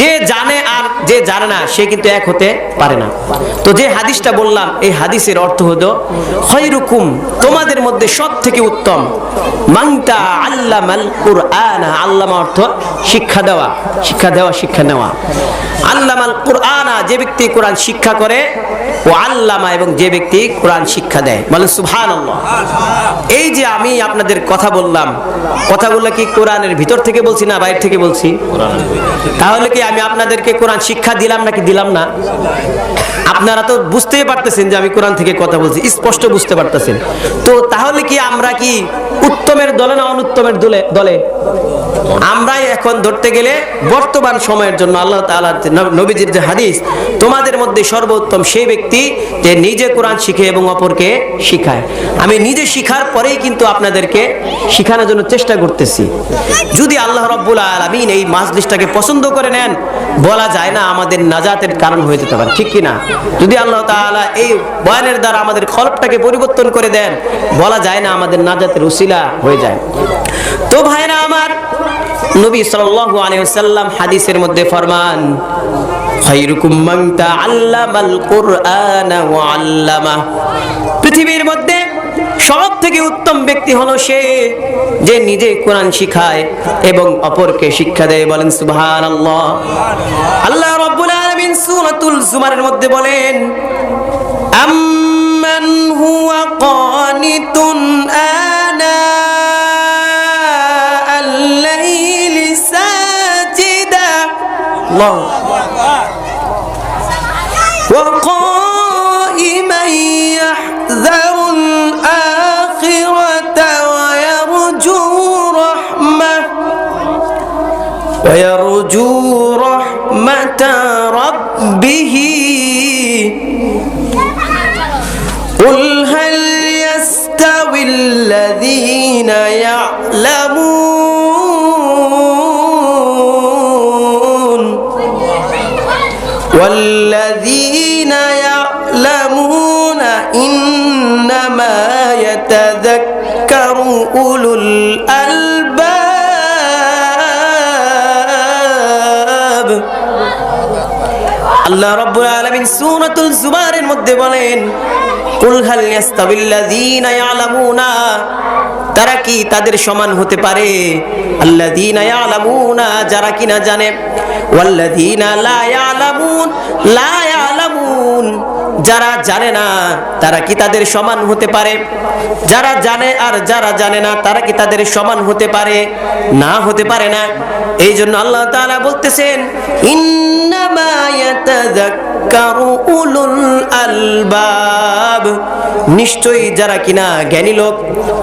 যে জানে আর যে জানে না, সে কিন্তু এক হতে পারে না। তো যে হাদিসটা বললাম, এই হাদিসের অর্থ হলো, খৈরুকুম, তোমাদের মধ্যে সব থেকে উত্তম, মাংতা আল্লামাল কুরআন আল্লামা অর্থ শিক্ষা দেওয়া শিক্ষা দেওয়া, শিক্ষা নেওয়া। আল্লামাল কুরআনা, যে ব্যক্তি কোরআন শিক্ষা করে, ও আল্লামা এবং যে ব্যক্তি কোরআন শিক্ষা দেয়। বলে সুবহানাল্লাহ এই যে আমি আপনাদের কথা বললাম, কথাগুলো কি কোরআনের ভিতর থেকে বলছি না বাইরে থেকে বলছি? তাহলে কি আমি আপনাদেরকে কোরআন শিক্ষা দিলাম নাকি দিলাম না? আপনারা তো বুঝতেই পারতেছেন যে আমি কোরআন থেকে কথা বলছি, স্পষ্ট বুঝতে পারতেছেন। তো তাহলে কি আমরা কি উত্তমের দলে না অনুত্তমের দলে দলে? আমরাই এখন ধরতে গেলে বর্তমান সময়ের জন্য আল্লাহ তাআলা নবীজির যে হাদিস, তোমাদের মধ্যে সর্বোত্তম সেই ব্যক্তি যে নিজে কোরআন শিখে এবং অপরকে শিখায়। আমি নিজে শিখার পরেই কিন্তু আপনাদেরকে শিখানোর জন্য চেষ্টা করতেছি। যদি আল্লাহ রব্বুল আলমিন এই মাজলিসটাকে পছন্দ করে নেন, বলা যায় না আমাদের নাজাতের কারণ হয়ে যেতে পারে। ঠিক কি না? যদি আল্লাহ তাআলা এই বয়ানের দ্বারা আমাদের খলপটাকে পরিবর্তন করে দেন, বলা যায় না আমাদের নাজাতের উসিলা হয়ে যায়। তো ভাইরা আমার নবী সাল্লাল্লাহু আলাইহি ওয়াসাল্লাম হাদিসের মধ্যে ফরমান, খায়রুকুম মান তাআল্লামাল কুরআন ওয়া আল্লামা। পৃথিবীর মধ্যে সব থেকে উত্তম ব্যক্তি হলো সে যে নিজে কোরআন শিখায় এবং অপরকে শিক্ষা দেয়। বলেন, সুবহানাল্লাহ। আল্লাহ রাব্বুল আলামিন সূরাতুল জুমারের মধ্যে বলেন من هو قانت آناء الليل ساجدا. الله. وقائما يحذر الآخرة ويرجو رحمة. ويرجو رحمة. আল্লাহ রাব্বুল আলামিন সূরাতুল জুমারের মধ্যে বলেন, কুল হাল ইয়াস্তাবিল্লাযীনা ইয়ালামুনা? তারা কি তাদের সমান হতে পারে? আল্লাযীনা ইয়ালামুনা, যারা কিনা জানে। ওয়াল্লাযীনা লা ইয়ালামুন, লা যারা জানে না, তারা কি তাদের সমান হতে পারে? যারা জানে আর যারা জানে না, তারা কি তাদের সমান হতে পারে? না হতে পারে না। এই জন্য আল্লাহ তাআলা বলতেছেন, ইন্নামা ইয়াতাযাক্কারু উলুল আলবাব। নিশ্চয়ই যারা কিনা জ্ঞানী লোক,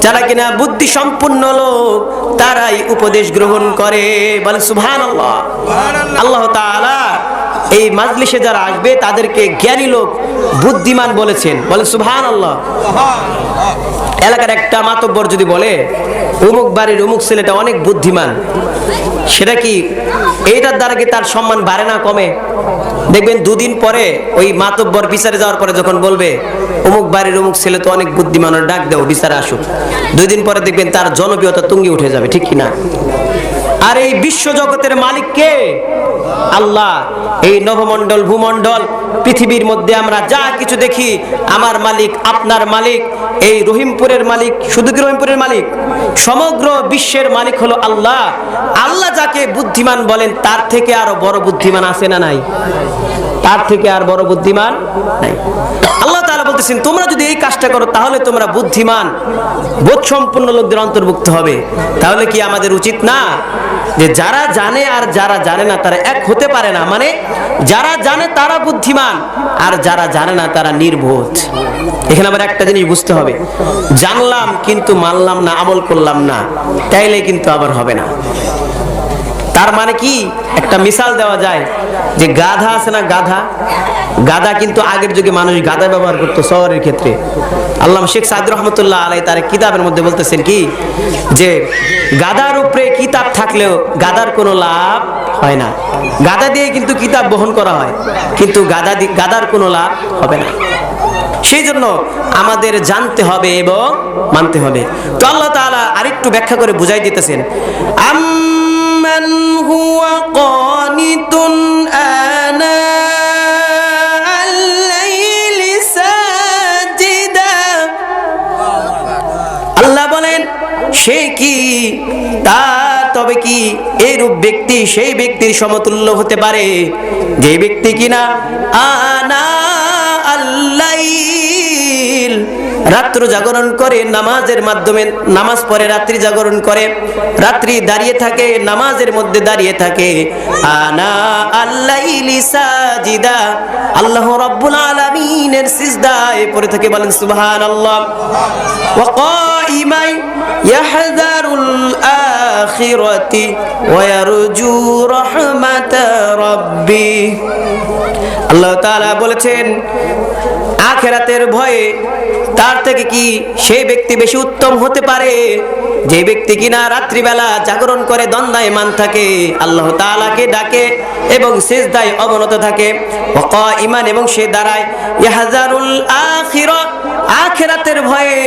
যারা কিনা বুদ্ধি সম্পন্ন লোক, তারাই উপদেশ গ্রহণ করে। বলে সুবহানাল্লাহ। আল্লাহ তাআলা এই মাজলিসে যারা আসবে, তাদেরকে জ্ঞানী লোক বুদ্ধিমান বলেছেন। বলে সুবহান আল্লাহ এলাকার একটা মাতব্বর যদি বলে অমুক বাড়ির অমুক ছেলেটা অনেক বুদ্ধিমান। সেটা কি এইটার দ্বারা কি তার সম্মান বাড়ে না কমে? দেখবেন দুদিন পরে ওই মাতব্বর বিচারে যাওয়ার পরে যখন বলবে অমুক বাড়ির অমুক ছেলে তো অনেক বুদ্ধিমানের ডাক দেও, বিচারে আসুক। দুই দিন পরে দেখবেন তার জনপ্রিয়তা তুঙ্গি উঠে যাবে, ঠিক কিনা আর এই বিশ্ব জগতের মালিক কে? আল্লাহ। এই নভমণ্ডল ভূমণ্ডল, পৃথিবীর মধ্যে আমরা যা কিছু দেখি, আমার মালিক, আপনার মালিক, এই রহিমপুরের মালিক, শুধু কি রহিমপুরের মালিক? সমগ্র বিশ্বের মালিক হলো আল্লাহ। আল্লাহ যাকে বুদ্ধিমান বলেন, তার থেকে আরও বড় বুদ্ধিমান আছে না নাই? তার থেকে আর বড় বুদ্ধিমান নাই। আল্লাহ তাআলা বলতেছেন, তোমরা যদি এই কাজটা করো, তাহলে তোমরা বুদ্ধিমান বোধ লোকদের অন্তর্ভুক্ত হবে। তাহলে কি আমাদের উচিত না? যে যারা জানে আর যারা জানে না, তারা এক হতে পারে না। মানে যারা জানে তারা বুদ্ধিমান, আর যারা জানে না তারা নির্বোধ। এখানে আবার একটা জিনিস বুঝতে হবে। জানলাম কিন্তু মানলাম না, আমল করলাম না, তাইলে কিন্তু আবার হবে না। তার মানে কি? একটা মিসাল দেওয়া যায় যে গাধা আছে না গাধা? গাধা কিন্তু আগের যুগে মানুষ গাধা ব্যবহার করতো শহরের ক্ষেত্রে। আল্লাহ শেখ সাদ রহমতুল্লাহ আলাই তার কিতাবের মধ্যে বলতেছেন কি? যে গাদার উপরে কিতাব থাকলেও গাদার কোনো লাভ হয় না। গাদা দিয়ে কিন্তু কিতাব বহন করা হয়, কিন্তু গাদা গাদার কোনো লাভ হবে না। সেই জন্য আমাদের জানতে হবে এবং মানতে হবে। তো আল্লাহ তাআলা আরেকটু ব্যাখ্যা করে বুঝাই দিতেছেন। من هو قانت آناء الليل ساجدا. আল্লাহ বলেন, সে কি? তা তবে কি এরূপ ব্যক্তি সেই ব্যক্তির সমতুল্য হতে পারে? যে ব্যক্তি কিনা আনা রাত্র জাগরণ করে, নামাজের মাধ্যমে নামাজ পড়ে, রাত্রি জাগরণ করে, রাত্রি দাঁড়িয়ে থাকে, নামাজের মধ্যে দাঁড়িয়ে থাকে। আনা আল্লাইলি সাজিদা, আল্লাহ রাব্বুল আলামিনের সিজদায় পড়ে থাকে, বলেন সুবহানাল্লাহ। ওয়া ইয়াহযারুল আখিরাতি ওয়া ইয়ারজু রাহমাত রাব্বি। আল্লাহ তাআলা বলেছেন, আখেরাতের ভয়ে তার থেকে কি সেই ব্যক্তি বেশি উত্তম হতে পারে? যে ব্যক্তি কিনা রাত্রিবেলা জাগরণ করে দ্বন্দ্বায় মান থাকে, আল্লাহ তাআলাকে ডাকে এবং সেজদায় অবনত থাকে। ইমান এবং সে দাঁড়ায়। ইয়াহজারুল আখিরা, আখেরাতের ভয়ে,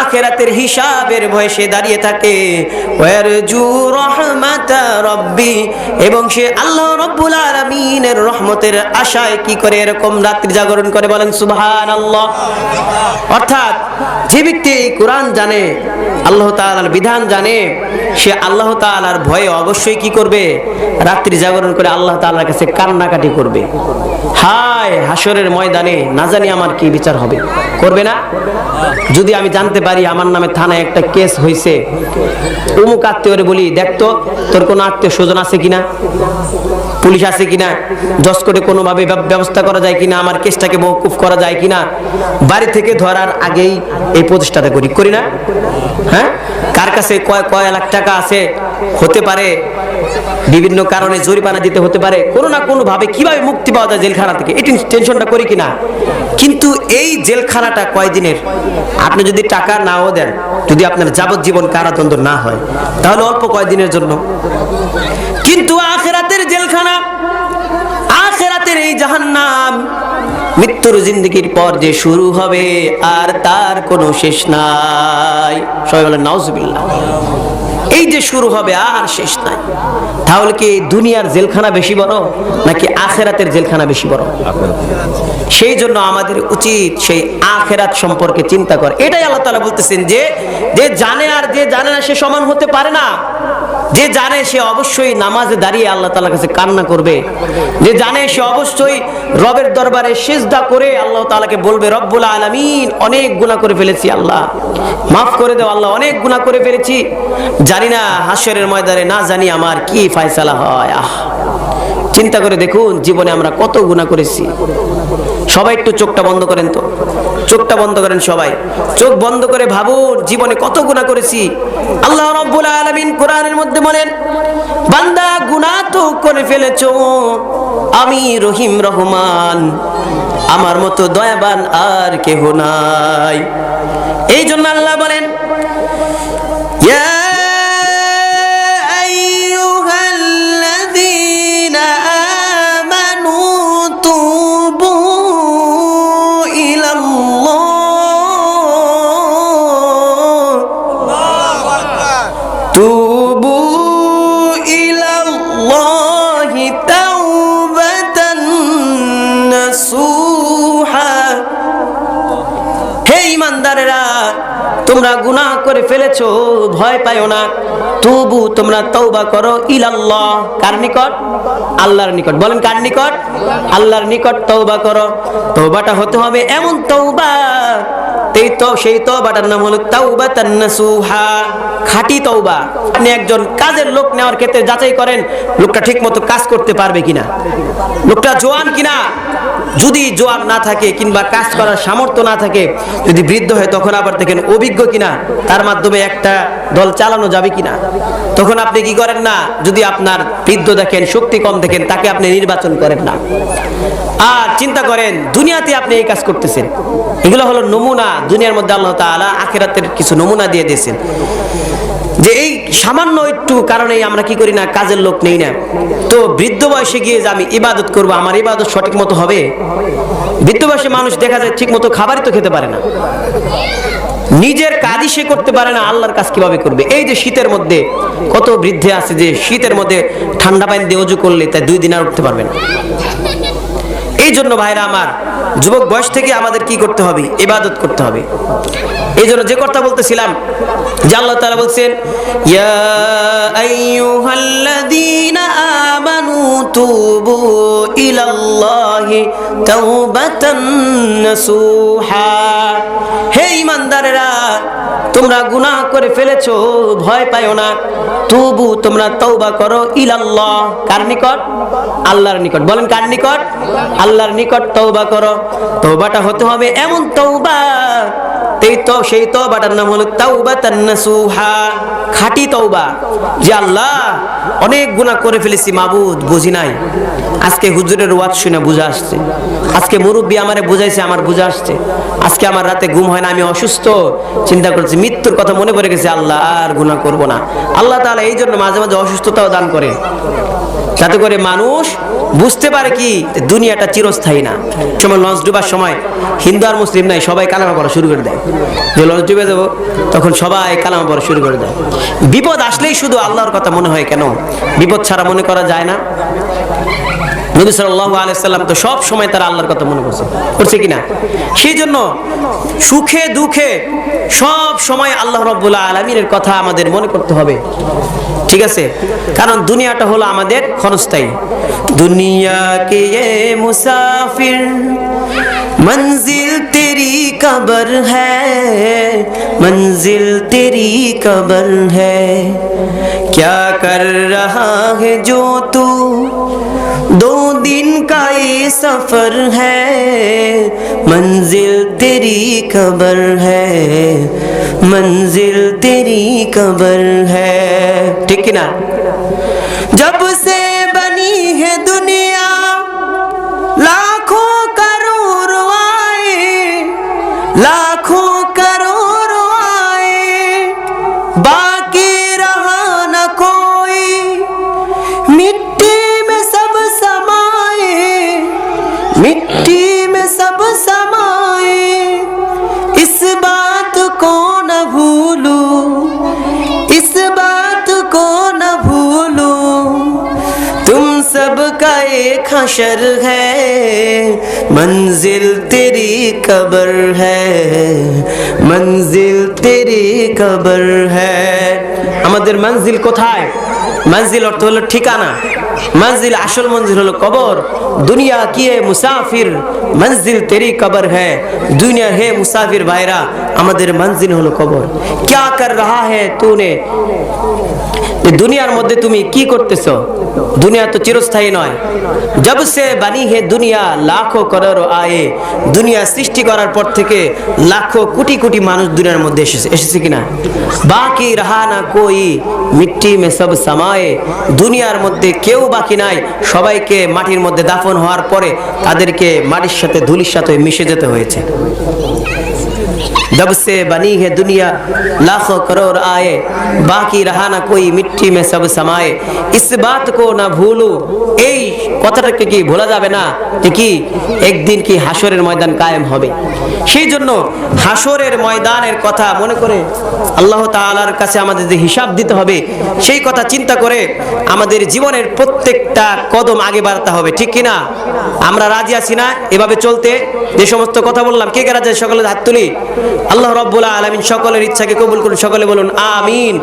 আখেরাতের হিসাবের ভয়ে সে দাঁড়িয়ে থাকে। রব্বি, এবং সে আল্লাহ রব্বুল আলামিনের রহমতের আশায় কি করে এরকম রাত্রি জাগরণ করে বলেন, সুবহানাল্লাহ। অর্থাৎ যে ব্যক্তি এই কোরআন জানে, আল্লাহ তাআলার বিধান জানে, সে আল্লাহ তাআলার ভয়ে অবশ্যই কি করবে? রাত্রি জাগরণ করে আল্লাহ তাআলার কাছে কান্নাকাটি করবে। হায় হাসরের ময়দানে না জানি আমার কি বিচার হবে। করবে না? যদি আমি জানতে পারি আমার নামে থানায় একটা কেস হয়েছে অমুক আত্মীয়রে বলি দেখতো তোর কোনো আত্মীয় স্বজন আছে কিনা? পুলিশ আছে কিনা? জজ করে কোনোভাবে ব্যবস্থা করা যায় কিনা? আমার কেসটাকে মৌকুফ করা যায় কিনা? বাড়ি থেকে ধরার আগেই এই প্রতিষ্ঠাটা করি করি না? হ্যাঁ? কার কাছে কয় কয় লাখ টাকা আছে? হতে পারে, বিভিন্ন কারণে জরিমানা দিতে হতে পারে, কোনো না কোনো ভাবে কীভাবে মুক্তি পাওয়া যায় জেলখানা থেকে এই টেনশনটা করি কিনা? কিন্তু এই জেলখানাটা কয়দিনের? আপনি যদি টাকা নাও দেন, যদি আপনার যাবজ্জীবন কারাদণ্ড না হয়, তাহলে অল্প কয়দিনের জন্য? কিন্তু আখেরাতের জেলখানা, আখেরাতের এই জাহান্নাম, মৃত্যুর জিন্দগির পর যে শুরু হবে, আর তার কোনো শেষ নাই। সবাই বলেন, নাউজুবিল্লাহ। এই যে শুরু হবে আর শেষ নাই। তাহলে কি দুনিয়ার জেলখানা বেশি বড়, নাকি আখেরাতের জেলখানা বেশি বড়? সেই জন্য আমাদের উচিত সেই আখেরাত সম্পর্কে চিন্তা করে। এটাই আল্লাহ তালা বলতেছেন যে যে জানে আর যে জানে না সে সমান হতে পারে না। যে জানে সে অবশ্যই নামাজে দাঁড়িয়ে আল্লাহ তাআলার কাছে কান্না করবে। যে জানে সে অবশ্যই রবের দরবারে সেজদা করে আল্লাহ তালাকে বলবে, রব্বুল আলামিন, অনেক গুনাহ করে ফেলেছি আল্লাহ। মাফ করে দাও আল্লাহ, অনেক গুনাহ করে ফেলেছি। জানি না হাসরের ময়দানে না জানি আমার কি ফায়সালা হয়। আহ। চিন্তা করে দেখুন, জীবনে আমরা কত গুনাহ করেছি। সবাই একটু চোখটা বন্ধ করেন তো। চোখটা বন্ধ করেন সবাই। চোখ বন্ধ করে ভাবুন, জীবনে কত গুণা করেছি। আল্লাহ রব্বুল আলমিন কোরআনের মধ্যে বলেন, বান্দা গুণা তো করে ফেলেছ, আমি রহিম রহমান, আমার মতো দয়াবান আর কেহ নাই। এই জন্য আল্লাহ বলেন ইমানদারেরা, তোমরা গুনাহ করে ফেলেছো, ভয় পাইও না। তবু তোমরা তওবা করো ইলাল্লাহ। কার নিকট? আল্লাহর নিকট। বলেন কার নিকট? আল্লাহর নিকট তওবা করো। হতে হবে এমন তওবা। এই তো, সেই তওবাটার নাম হলো তাওবাতান নাসুহা। খাঁটি তওবা। আপনি একজন কাজের লোক নেওয়ার ক্ষেত্রে যাচাই করেন, লোকটা ঠিকমতো কাজ করতে পারবে কিনা। লোকটা জোয়ান কিনা? যদি জোয়ান না থাকে কিংবা কাজ করার সামর্থ্য না থাকে, যদি বৃদ্ধ হয়, তখন আবার দেখেন অভিজ্ঞ কিনা, তার মাধ্যমে একটা দল চালানো যাবে কিনা। তখন আপনি কি করেন না, যদি আপনার বৃদ্ধ দেখেন, শক্তি কম দেখেন, তাকে আপনি নির্বাচন করেন না। আর চিন্তা করেন, দুনিয়াতে আপনি এই কাজ করতেছেন। এগুলো হলো নমুনা, দুনিয়ার মধ্যে আল্লাহ তাআলা আখেরাতের কিছু নমুনা দিয়ে দিয়েছেন। যে এই সামান্য একটু কারণেই আমরা কি করি না, কাজের লোক নেই না। তো বৃদ্ধ বয়সে গিয়ে যে আমি ইবাদত করব, আমার ইবাদত সঠিক মতো হবে? বৃদ্ধ বয়সে মানুষ দেখা যায় ঠিক মতো খাবারই তো খেতে পারে না। নিজের কাজই সে করতে পারে না, আল্লাহর কাজ কীভাবে করবে? এই যে শীতের মধ্যে কত বৃদ্ধে আছে যে শীতের মধ্যে ঠান্ডা পানি দিয়ে অজু করলে তাই দুই দিন আর উঠতে পারবে না। এই জন্য ভাইরা আমার, যুবক বয়স থেকে আমাদের কি করতে হবে? ইবাদত করতে হবে। এই জন্য যে কথা বলতেছিলাম, যে আল্লাহ তাআলা বলছেন আমানু তুবু ইলাল্লাহি তাওবাতান নাসুহা। হে ঈমানদারেরা, তোমরা গুনাহ করে ফেলেছো, ভয় পাইও না। তবু, তোমরা তওবা করো ইলাল্লাহ। কার নিকট? আল্লাহর নিকট। বলেন, কার নিকট? আল্লাহর নিকট তওবা করো। তওবাটা হতে হবে এমন তওবা তো, সেই তওবাটার নাম হলো তাওবাতান নাসুহা, খাঁটি তওবা। যে আল্লাহ, অনেক গুনাহ করে ফেলেছি, মাবুদ, বুঝি নাই। আজকে হুজুরের ওয়াজ শুনে বুঝা আসছে। আজকে মুরব্বী আমারে বুঝাইছে, আমার বুঝা আসছে। আজকে আমার রাতে ঘুম হয় না, আমি অসুস্থ। চিন্তা করছি মৃত্যুর কথা মনে পড়ে গেছে, আল্লাহ আর গুনাহ করব না। আল্লাহ তাআলা এই জন্য মাঝে মাঝে অসুস্থতাও দান করে। যাতে করে মানুষ বুঝতে পারে কি দুনিয়াটা চিরস্থায়ী না। সময় লঞ্চ ডুবার সময় হিন্দু আর মুসলিম নাই, সবাই কালামা পড়া শুরু করে দেয়। যে লঞ্চ ডুবে যাব, তখন সবাই কালামা পড়া শুরু করে দেয়। বিপদ আসলেই শুধু আল্লাহর কথা মনে হয় কেন? বিপদ ছাড়া মনে করা যায় না। নবী সাল্লাল্লাহু আলাইসাল্লাম তো সব সময় তারা আল্লাহর কথা মনে করছে। করছে কিনা সেই জন্য সুখে, দুঃখে সব সময় আল্লাহ রব্বুল আলমিনের কথা আমাদের মনে করতে হবে। ঠিক আছে কারণ দুনিয়াটা হলো আমাদের ক্ষণস্থায়ী দুনিয়া কে ये মুসাফির मंजिल तेरी कबर है मंजिल तेरी कबर है क्या कर रहा है जो तू दो दिन का سفر ہے، منزل تیری قبر ہے، منزل تیری قبر ہے۔ ٹھیک ہے نا؟ جب سے हशर है मंजिल तेरी कबर है मंजिल तेरी कबर है আমাদের মঞ্জিল কোথায় মঞ্জিল অর্থ হলো ঠিকানা মঞ্জিল আসল মঞ্জিল হলো কবর দুনিয়া কি হে মুসাফির মঞ্জিল তেরি কবর হ্যায় দুনিয়া হে মুসাফির ভাইরা আমাদের মঞ্জিল হলো কবর क्या कर रहा है तूने এই দুনিয়ার মধ্যে তুমি কি করতেছো? দুনিয়া তো চিরস্থায়ী নয়। জব সে বানি হে দুনিয়া, লাখো করর আয়ে। দুনিয়া সৃষ্টি করার পর থেকে লাখো কোটি কোটি মানুষ দুনিয়ার মধ্যে এসেছে। এসেছে কিনা? বাকি রাহা না কই, মিট্টি মে সব সামায়ে। দুনিয়ার মধ্যে কেউ বাকি নাই। সবাইকে মাটির মধ্যে দাফন হওয়ার পরে তাদেরকে মাটির সাথে ধুলির সাথে মিশে যেতে হয়েছে। जब से बनी है दुनिया लाखों करोड़ आए बाकी रहा ना कोई मिट्टी में सब समाए इस बात को না ভুলু এই কথাটাকে কি ভোলা যাবে না যে কি একদিন কি হাসরের ময়দান কায়েম হবে সেই জন্য হাসরের ময়দানের কথা মনে করে আল্লাহ তাআলার কাছে আমাদের যে হিসাব দিতে হবে সেই কথা চিন্তা করে আমাদের জীবনের প্রত্যেকটা কদম আগে বাড়াতে হবে ঠিক কি না আমরা রাজি আছি না এভাবে চলতে যে সমস্ত কথা বললাম কে কে রাজি আছে? সকলে হাত তুলি আল্লাহ রব্বুল্লাহ আলমিন সকলের ইচ্ছাকে কবুল করুন সকলে বলুন আমিন।